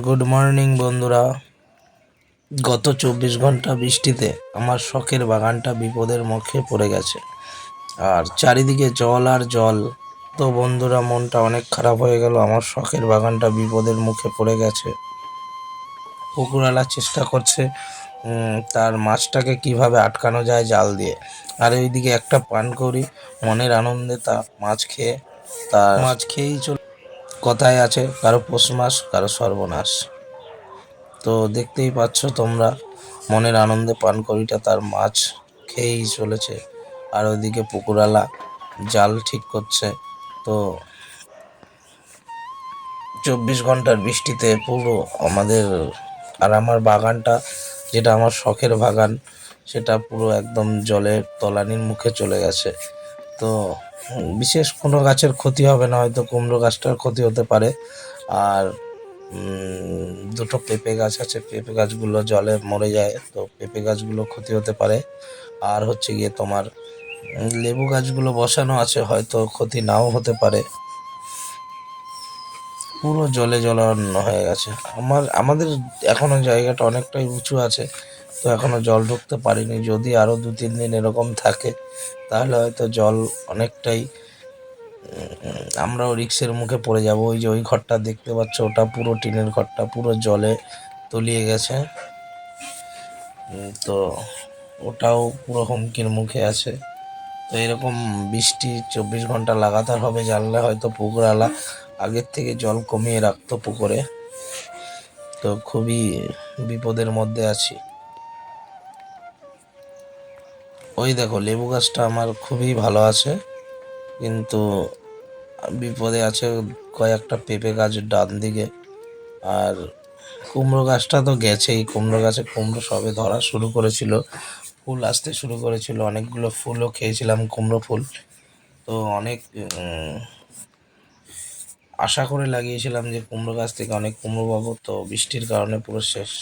Good morning বন্ধুরা। গত চব্বিশ ঘণ্টা বৃষ্টিতে আমার শখের বাগানটা বিপদের মুখে পড়ে গেছে। আর চারিদিকে জল আর জল। তো বন্ধুরা, মনটা অনেক খারাপ হয়ে গেল। আমার শখের বাগানটা বিপদের মুখে পড়ে গেছে। পুকুরওয়ালা চেষ্টা করছে। তার মাছটাকে কীভাবে আটকানো যায় জাল দিয়ে। আর ওইদিকে একটা পান করি, মনের আনন্দে তা মাছ খেয়ে তার মাছ খেয়েই চল কথায় আছে, কারও পৌষ মাস কারও সর্বনাশ। তো দেখতেই পাচ্ছ তোমরা, মনের আনন্দে পানকড়িটা তার মাছ খেয়েই চলেছে। আর ওইদিকে পুকুরালা জাল ঠিক করছে। তো চব্বিশ ঘণ্টার বৃষ্টিতে পুরো আমাদের, আর আমার বাগানটা, যেটা আমার শখের বাগান, সেটা পুরো একদম জলের তলানির মুখে চলে গেছে। তো বিশেষ কোনো গাছের ক্ষতি হবে না, হয়তো কুমড়ো গাছটার ক্ষতি হতে পারে। আর দুটো পেঁপে গাছ আছে, পেঁপে গাছগুলো জলে মরে যায়, তো পেঁপে গাছগুলো ক্ষতি হতে পারে। আর হচ্ছে গিয়ে তোমার লেবু গাছগুলো বসানো আছে, হয়তো ক্ষতি নাও হতে পারে। পুরো জলে জলান্ন হয়ে গেছে। আমার, আমাদের এখনও জায়গাটা অনেকটাই উঁচু আছে। তো এখনও জল ঢুকতে পারিনি। যদি আরও দু, তিন দিন এরকম থাকে, তাহলে হয়তো জল অনেকটাই আমরাও রিক্সের মুখে পড়ে যাব। ওই যে ওই ঘরটা দেখতে পাচ্ছ, ওটা পুরো টিনের ঘরটা, পুরো জলে তলিয়ে গেছে। তো ওটাও পুরো হুমকির মুখে আছে। তো এরকম বৃষ্টি চব্বিশ ঘণ্টা লাগাতার হবে, জানলে হয়তো পুকুরালা আগের থেকে জল কমিয়ে রাখতো পুকুরে। তো খুবই বিপদের মধ্যে আছি। ওই দেখো, লেবু গাছটা আমার খুবই ভালো আছে। কিন্তু বিপদে আছে কয়েকটা পেঁপে গাছ ডান দিকে। আর কুমড়ো গাছটা তো গেছেই। কুমড়ো গাছে কুমড়ো সবে ধরা শুরু করেছিল। ফুল আসতে শুরু করেছিল। অনেকগুলো ফুলও খেয়েছিলাম কুমড়ো ফুল। তো অনেক আশা করে লাগিয়েছিলাম যে কুমড়ো গাছ থেকে অনেক কুমড়ো পাবো। তো বৃষ্টির কারণে পুরো শেষ।